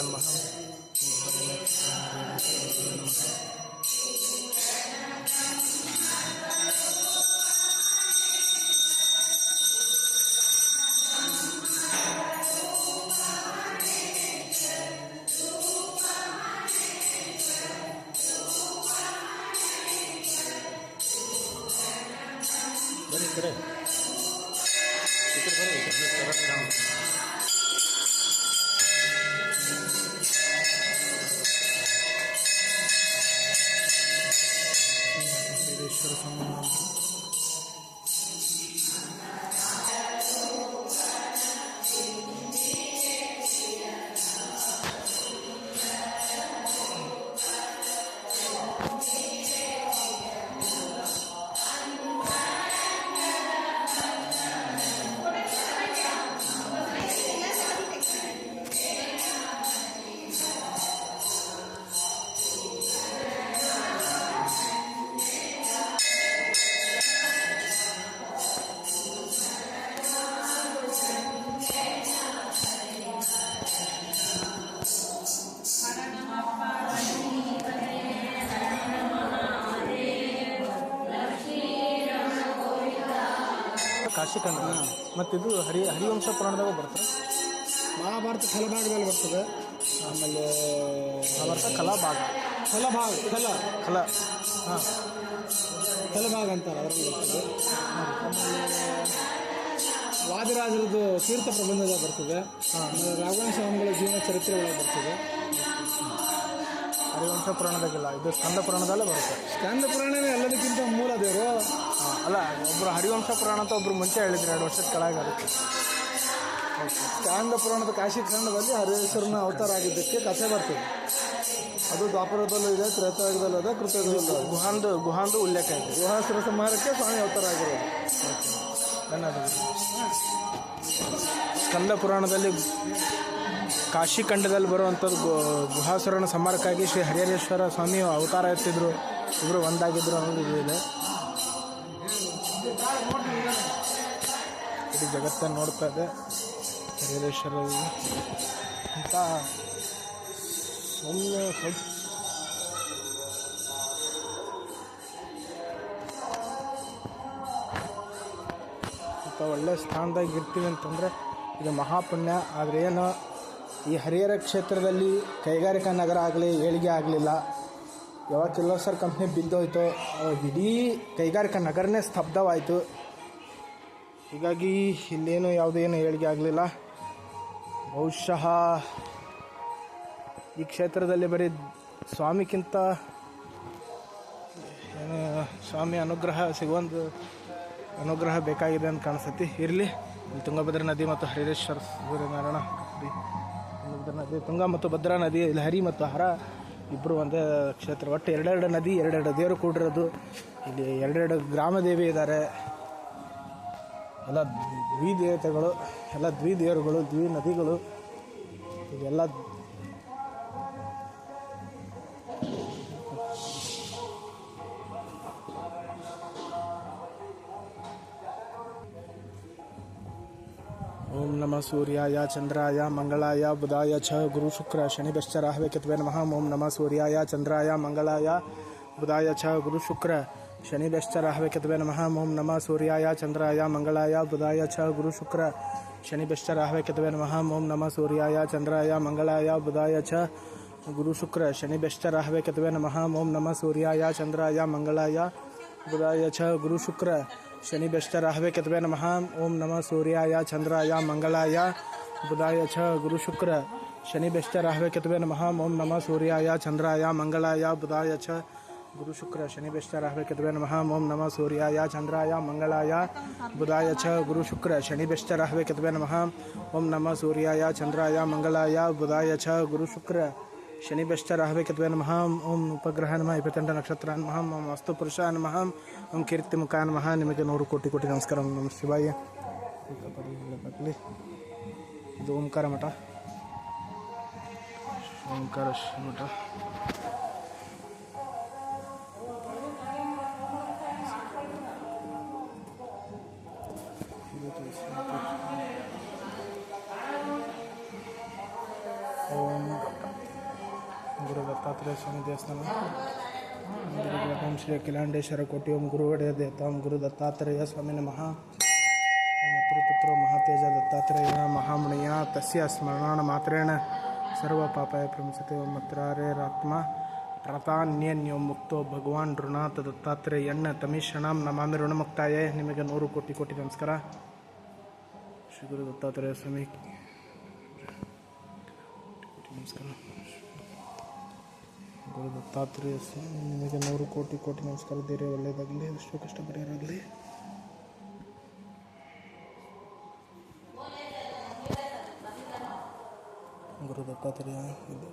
ನಕ್ಷತ್ರಾಯ ನಮಃ ಬನ್ನಿ ಈ ಕಡೆ ಈ ಕಡೆ ಕಾಶಿಖಂಡ ಮತ್ತಿದು ಹರಿ ಹರಿವಂಶ ಪುರಾಣದಾಗ ಬರ್ತದೆ? ಮಹಾಭಾರತ ಕಲಭಾಗದಲ್ಲಿ ಬರ್ತದೆ. ಆಮೇಲೆ ಮಹಾಭಾರತ ಕಲಾಭಾಗ ಕಲಭಾಗ ಕಲ ಕಲ ಹಾಂ. ಕಲಭಾಗ ಅಂತಾರೆ ಅದರಲ್ಲಿ ಬರ್ತದೆ. ವಾದಿರಾಜರದ್ದು ತೀರ್ಥ ಪ್ರಬಂಧದ ಬರ್ತದೆ. ಆಮೇಲೆ ರಾಘವೇಂದ್ರ ಸ್ವಾಮಿಗಳ ಜೀವನ ಚರಿತ್ರೆ ಒಳಗೆ ಬರ್ತದೆ. ಹರಿವಂಶ ಪುರಾಣದಾಗಿಲ್ಲ ಇದು ಸ್ಕಂದ ಪುರಾಣದಲ್ಲೇ ಬರುತ್ತೆ. ಸ್ಕಂದ ಪುರಾಣನೇ ಎಲ್ಲದಕ್ಕಿಂತ ಮೂಲ ದೇವರು. ಅಲ್ಲ ಒಬ್ಬರು ಹರಿವಂಶ ಪುರಾಣ ಅಂತ ಒಬ್ರು ಮುಂಚೆ ಹೇಳಿದ್ರು ಎರಡು ವರ್ಷದ ಕೆಳಗಾಗುತ್ತೆ ಅದಕ್ಕೆ. ಸ್ಕಾಂದ ಪುರಾಣದ ಕಾಶಿ ಖಂಡದಲ್ಲಿ ಹರಿಹೇಶ್ವರನ ಅವತಾರ ಆಗಿದ್ದಕ್ಕೆ ಕಥೆ ಬರ್ತದೆ. ಅದು ದ್ವಾಪರದಲ್ಲೂ ಇದೆ ತ್ರೇತಾಯುಗದಲ್ಲೂ ಇದೆ ಕೃತಯುಗದಲ್ಲೂ ಗುಹಾಂದು ಗುಹಾಂದು ಉಲ್ಲೇಖ ಇದೆ. ಗುಹಾಸುರ ಸಂಹಾರಕ್ಕೆ ಸ್ವಾಮಿ ಅವತಾರ ಆಗಿರೋದು. ಧನ್ಯವಾದಗಳು. ಸ್ಕಂದ ಪುರಾಣದಲ್ಲಿ ಕಾಶಿ ಖಂಡದಲ್ಲಿ ಬರುವಂಥದ್ದು ಗು- ಗುಹಾಸುರನ ಸಂಹಾರಕ್ಕಾಗಿ ಶ್ರೀ ಹರಿಹರೇಶ್ವರ ಸ್ವಾಮಿ ಅವತಾರ ಎತ್ತಿದ್ರು. ಇಬ್ಬರು ಒಂದಾಗಿದ್ರು ಅನ್ನೋದು ಇದೆ. ಇಡೀ ಜಗತ್ತನ್ನು ನೋಡ್ತಾ ಇದೆ. ಹರಿಹರೇಶ್ವರ ಅಂತ ಒಳ್ಳೆ ಒಳ್ಳೆ ಸ್ಥಾನದಾಗ ಇರ್ತೀವಿ ಅಂತಂದರೆ ಇದು ಮಹಾಪುಣ್ಯ. ಆದರೆ ಏನು ಈ ಹರಿಹರ ಕ್ಷೇತ್ರದಲ್ಲಿ ಕೈಗಾರಿಕಾ ನಗರ ಆಗಲಿ, ಏಳಿಗೆ ಆಗಲಿಲ್ಲ. ಯಾವಾಗ ಕಿರ್ಲೋಸ್ಕರ್ ಕಂಪ್ನಿ ಬಿದ್ದೋಯ್ತು ಅವಾಗ ಇಡೀ ಕೈಗಾರಿಕಾ ನಗರನೇ ಸ್ತಬ್ಧವಾಯಿತು. ಹೀಗಾಗಿ ಇಲ್ಲೇನು ಯಾವುದೇನು ಏಳಿಗೆ ಆಗಲಿಲ್ಲ. ಬಹುಶಃ ಈ ಕ್ಷೇತ್ರದಲ್ಲಿ ಬರೀ ಸ್ವಾಮಿಗಿಂತ ಸ್ವಾಮಿ ಅನುಗ್ರಹ ಸಿಗುವಂಥ ಅನುಗ್ರಹ ಬೇಕಾಗಿದೆ ಅಂತ ಕಾಣಿಸ್ತೈತಿ ಇರಲಿ, ಇಲ್ಲಿ ತುಂಗಭದ್ರಾ ನದಿ ಮತ್ತು ಹರಿದೇಶ್ವರ ಸೂರ್ಯನಾರಾಯಣ ನದಿ ತುಂಗಭದ್ರಾ ನದಿ, ತುಂಗ ಮತ್ತು ಭದ್ರಾ ನದಿ, ಇಲ್ಲಿ ಹರಿ ಮತ್ತು ಹರ ಇಬ್ಬರು ಒಂದೇ ಕ್ಷೇತ್ರ. ಒಟ್ಟು ಎರಡೆರಡು ನದಿ, ಎರಡೆರಡು ದೇವರು ಕೂಡಿರೋದು. ಇಲ್ಲಿ ಎರಡೆರಡು ಗ್ರಾಮ ದೇವಿ ಇದ್ದಾರೆ. ಎಲ್ಲ ದ್ವಿ ದೇವತೆಗಳು ಎಲ್ಲ ದ್ವಿ ದೇವರುಗಳು ದ್ವಿ ನದಿಗಳು ಇವೆಲ್ಲ ओम नमः सूर्याय, चंद्राय, मंगलाय, बुधाय छ गुरु शुक्र, शनि बश्चराहवे कितवे नमः। ओम नमः सूर्याय, चंद्राय, मंगलाय, बुधाय छ गुरु शुक्र, शनि बश्चराहवे कितवे नमः। ओम नमः सूर्याय, चंद्राय, मंगलाय, बुधाय छ गुरु शुक्र, शनि बश्चराहवे कितवे नमः। ओम नमः सूर्याय, चंद्राय, मंगलाय, बुधाय छ गुरु शुक्र, शनि बश्चराहवे कितवे नमः। ओम नमः सूर्याय, चंद्राय, मंगलाय, बुधाय छ गुरु शुक्र शनिभ्यश्चराहवे कतवे नमः। ओम नमः सूर्याय चंद्राय मंगलाय, बुधाय छ गुरु शुक्र शनिभ्यश्चराहवे कतवे नमः। ओम नमः सूर्याय चंद्राय मंगलाय, बुधाय छ गुरु शुक्र शनिभ्यश्चराहवे कतवे नमः। ओम नमः सूर्याय चंद्राय मंगलाय, बुधाय छ गुरु शुक्र शनिभ्यश्चराहवे कतवे नमः। ओम नमः सूर्याय चंद्राय मंगलाय, बुधाय छ गुरु शुक्र ರಾಹವೆ ಕೆತ್ವೆ ನಮಃ ಓಂ ನಮಃ ಸೂರ್ಯಾಯ ಚಂದ್ರಾಯ ಮಂಗಳಾಯ ಬುಧಾಯ ಛ ಗುರು ಶುಕ್ರ ಶನಿ ಬೆಶ್ಚ ರಾಹವೆ ಕೆತ್ವೆ ನಮಃ ಓಂ ಉಪಗ್ರಹ ನಮಃ ಇಪ್ಪತ್ತೆಂಟು ನಕ್ಷತ್ರ ನಮಃ ಓಂ ವಸ್ತು ಪುರುಷ ನಮಃ ಓಂ ಕೀರ್ತಿ ಮುಖ ನಮಃ ನಿಮಗೆ ನೂರು ಕೋಟಿ ಕೋಟಿ ನಮಸ್ಕಾರ ಓಂ ನಮ ಶಿವಾಯ ಆಗಲಿ ಇದು ಓಂಕಾರ ಮಠ ಓಂಕಾರ ಶ್ರೀ ಮಠ ಓಂ ದತ್ತಾತ್ರೇಯ ಸ್ವಾಮಿ ದೇವಸ್ಥಾನ. ಓಂ ಶ್ರೀ ಅಖಿಲಾಂಡೇಶ್ವರ ಕೋಟಿ ಓಂ ಗುರು ದೇವತಾ ಓಂ ಗುರು ದತ್ತಾತ್ರೇಯ ಸ್ವಾಮಿ ನಮಃ. ತ್ರಿಪುತ್ರೋ ಮಹಾತೇಜ ದತ್ತಾತ್ರೇಯ ಮಹಾಮುನಿಯ ತಸ್ಯ ಸ್ಮರಣ ಮಾತ್ರೇಣ ಸರ್ವ ಪಾಪಾಯ ಪ್ರಮುಖತೆ ಓಂ ಮತ್ರಾರೇರಾತ್ಮ ಪ್ರತಾನ್ಯನ್ಯೋ ಮುಕ್ತೋ ಭಗವಾನ್ ಋಣಾಥ ದತ್ತಾತ್ರೇಯಣ್ಣ ತಮೀಶಣಾಂ ನಮಾಮಿ ಋಣಮುಕ್ತಾಯೇ. ನಿಮಗೆ ನೂರು ಕೋಟಿ ಕೋಟಿ ನಮಸ್ಕಾರ. ಶ್ರೀ ಗುರು ದತ್ತಾತ್ರೇಯ ಸ್ವಾಮಿ. ನಮಸ್ಕಾರ. ಗುರು ದತ್ತಾತ್ರೇಯ ನಿಮಗೆ ನೂರು ಕೋಟಿ ಕೋಟಿ ನಮಸ್ಕಾರ ಧೈರ್ಯ ಒಳ್ಳೆಯದಾಗಲಿ ಎಷ್ಟು ಕಷ್ಟ ಗುರು ದತ್ತಾತ್ರೇಯ ಇದು